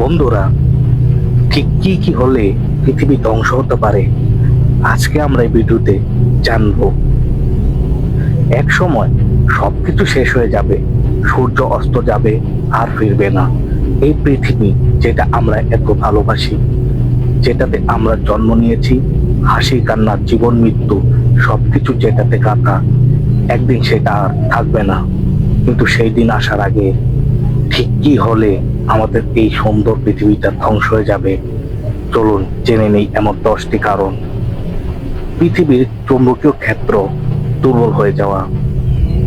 বন্ধুরা, ঠিক কি কি হলে পৃথিবী ধ্বংস হতে পারে, আজকে আমরা এই ভিডিওতে জানব। এক সময় সবকিছু শেষ হয়ে যাবে, সূর্য অস্ত যাবে আর ফিরবে না। এই পৃথিবী যেটা আমরা এত ভালোবাসি, যেটাতে আমরা জন্ম নিয়েছি, হাসি, কান্না, জীবন, মৃত্যু, সবকিছু যেটাতে কাঁথা একদিন সেটা আর থাকবে না। কিন্তু সেই দিন আসার আগে কি হলে আমাদের এই সুন্দর পৃথিবীটা ধ্বংস হয়ে যাবে? চলুন, জেনে নেই এমন দশটি কারণ। পৃথিবীর চৌম্বকীয় ক্ষেত্র দুর্বল হয়ে যাওয়া।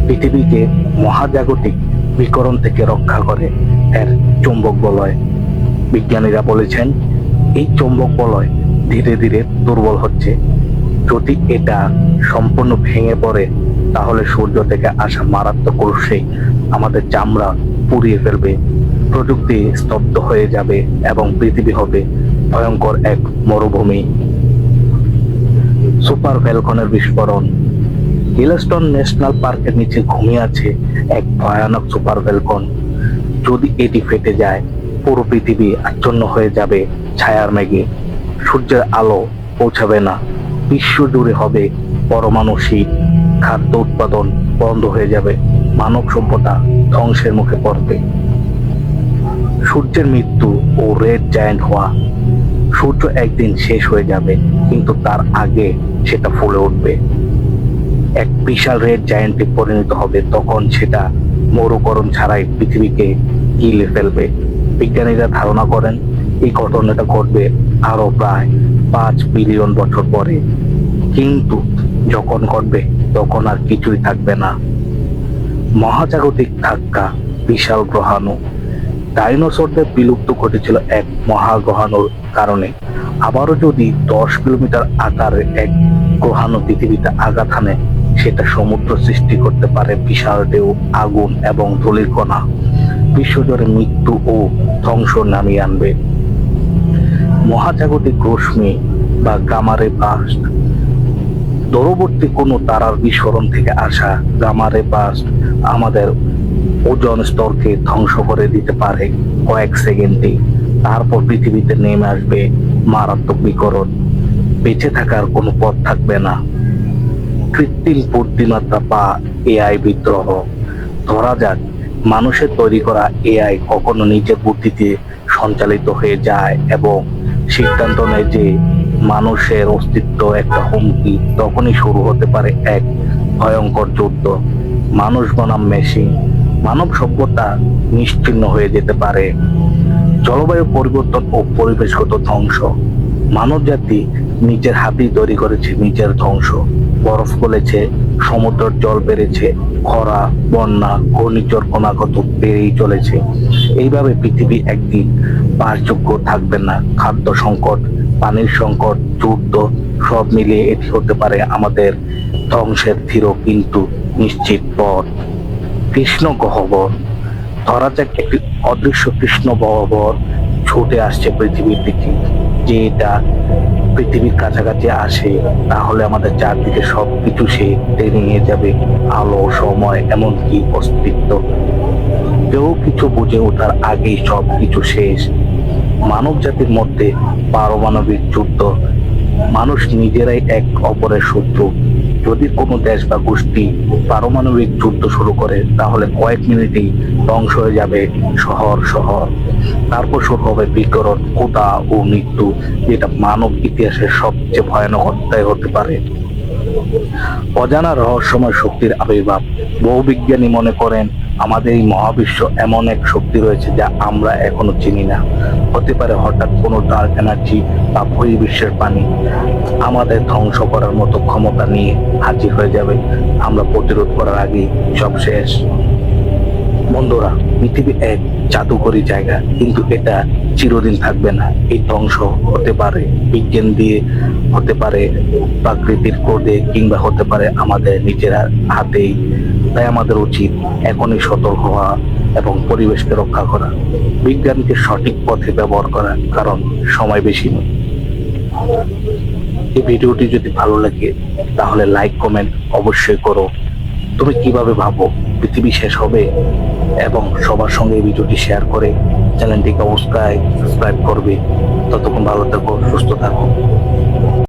পৃথিবীকে মহাজাগতিক বিকরণ থেকে রক্ষা করে এর চৌম্বক বলয়। বিজ্ঞানীরা বলেছেন, এই চৌম্বক বলয় ধীরে ধীরে দুর্বল হচ্ছে। যদি এটা সম্পূর্ণ ভেঙে পড়ে, তাহলে সূর্য থেকে আসা মারাত্মক রশ্মি আমাদের চামড়া পুড়িয়ে ফেলবে। প্রযুক্তি স্তব্ধ হয়ে যাবে এবং পৃথিবী হবে ভয়ঙ্কর এক মরুভূমি। সুপার ভ্যালকনের বিস্ফোরণ। হিলস্টন ন্যাশনাল পার্কের নিচে ঘুমিয়ে আছে এক ভয়ানক সুপার ভ্যালকন। যদি এটি ফেটে যায়, পুরো পৃথিবী আচ্ছন্ন হয়ে যাবে ছায়ার মেঘে। সূর্যের আলো পৌঁছাবে না। বিশ্ব জুড়ে হবে পরমাণু শীত, খাদ্য উৎপাদন বন্ধ হয়ে যাবে। মানব সভ্যতা ধ্বংসের মুখে পড়বে সূর্যের মৃত্যু ও রেড জায়ান্ট হওয়া সূর্য একদিন শেষ হয়ে যাবে, কিন্তু তার আগে সেটা ফুলে উঠবে। এক বিশাল রেড জায়ান্টে পরিণত হবে, তখন সেটা মরুকরণ ছাড়াই পৃথিবীকে গিলে ফেলবে। বিজ্ঞানীরা ধারণা করেন, এই ঘটনাটা ঘটবে আরও প্রায় পাঁচ বিলিয়ন বছর পরে। কিন্তু যখন ঘটবে তখন আর কিছুই থাকবে না। মহাজাগতিক ধাক্কা, বিশাল গ্রহাণু, ডাইনোসরদের বিলুপ্ত ঘটেছিল এক মহাগ্রহাণুর কারণে। আবারও যদি দশ কিলোমিটার আকারের এক গ্রহাণু পৃথিবীতে আঘাত হানে, সেটা সমুদ্র সৃষ্টি করতে পারে বিশাল ঢেউ, আগুন এবং ধূলির কণা। বিশ্বজুড়ে মৃত্যু ও ধ্বংস নামিয়ে আনবে। মহাজাগতিক রশ্মি বা গামারে বাস্ট দূরবর্তী কোনো তারার বিস্ফোরণ থেকে আসা গামারে বাস্ট আমাদের ওজন স্তরকে ধ্বংস করে দিতে পারে কয়েক সেকেন্ডে। তারপর পৃথিবীতে নেমে আসবে মারাত্মক বিকরণ। বেঁচে থাকার কোনো পথ থাকবে না। কৃত্রিম বুদ্ধিমত্তা বা এআই বিদ্রোহ। ধরা যাক, মানুষের তৈরি করা এআই কখনো নিজের বুদ্ধিতে সঞ্চালিত হয়ে যায় এবং সিদ্ধান্ত নেয় যে মানুষের অস্তিত্ব একটা হুমকি, তখনই শুরু হতে পারে এক ভয়ঙ্কর যুদ্ধ। মানুষ বনাম মেশিন, মানব সভ্যতা নিশ্চিহ্ন হয়ে যেতে পারে। জলবায়ু পরিবর্তন ও পরিবেশগত ধ্বংস, মানব জাতি নিজের হাতেই তৈরি করেছে নিজের ধ্বংস। বরফ গলেছে, সমুদ্রের জল বেড়েছে, খরা, বন্যা, ঘূর্ণিঝড়, ক্রমাগত বেড়েই চলেছে। এইভাবে পৃথিবী একদিন বাসযোগ্য থাকবে না, খাদ্য সংকট পানির সংকট, যুদ্ধ, সব মিলিয়ে এটি হতে পারে আমাদের ধ্বংসের ধীর কিন্তু নিশ্চিত পথ। কৃষ্ণ গহ্বর, ধরা যাক একটি অদৃশ্য কৃষ্ণ গহ্বর ছুটে আসছে পৃথিবীর দিকে। যে এটা পৃথিবীর কাছাকাছি আসে, তাহলে আমাদের চারদিকে সবকিছু সে টেনে নিয়ে যাবে। আলো, সময়, এমনকি অস্তিত্ব। কেউ কিছু বুঝে ওঠার আগেই সব কিছু শেষ। মানব জাতির মধ্যে পারমাণবিক যুদ্ধ। মানুষ নিজেরাই এক অপরের শত্রু। যদি কোনো দেশ বা গোষ্ঠী পারমাণবিক যুদ্ধ শুরু করে, তাহলে কয়েক মিনিটেই ধ্বংস হয়ে যাবে শহর শহর। তারপর শুরু হবে বিকরণ ক্ষুদা ও মৃত্যু, যেটা মানব ইতিহাসের সবচেয়ে ভয়ানক অধ্যায় হতে পারে। অজানা রহস্যময় শক্তির আবির্ভাব বহু বিজ্ঞানী মনে করেন আমাদের এই মহাবিশ্ব এমন এক শক্তি রয়েছে যা আমরা এখনও চিনি না। হতে পারে হঠাৎ কোনো ডার্ক এনার্জি বা বহির্বিশ্বের পানি আমাদের ধ্বংস করার মতো ক্ষমতা নিয়ে হাজির হয়ে যাবে। আমরা প্রতিরোধ করার আগেই সব শেষ। বন্ধুরা পৃথিবী এক জাদুকরী জায়গা। কিন্তু এটা চিরদিন থাকবে না। এই ধ্বংস হতে পারে বিজ্ঞান দিয়ে, হতে পারে প্রাকৃতিক ক্রোধে কিংবা হতে পারে আমাদের নিজেরা হাতেই। তাই আমাদের উচিত এখনই সতর্ক হওয়া এবং পরিবেশকে রক্ষা করা। বিজ্ঞানকে সঠিক পথে ব্যবহার করা, কারণ সময় বেশি নেই এই ভিডিওটি যদি ভালো লাগে, তাহলে লাইক কমেন্ট অবশ্যই করো। তুমি কীভাবে ভাবো? পৃথিবী শেষ হবে এবং সবার সঙ্গে ভিডিওটি শেয়ার করে চ্যানেলটিকে অবস্থায় সাবস্ক্রাইব করবে। ততক্ষণ ভালো থাকো, সুস্থ থাকো।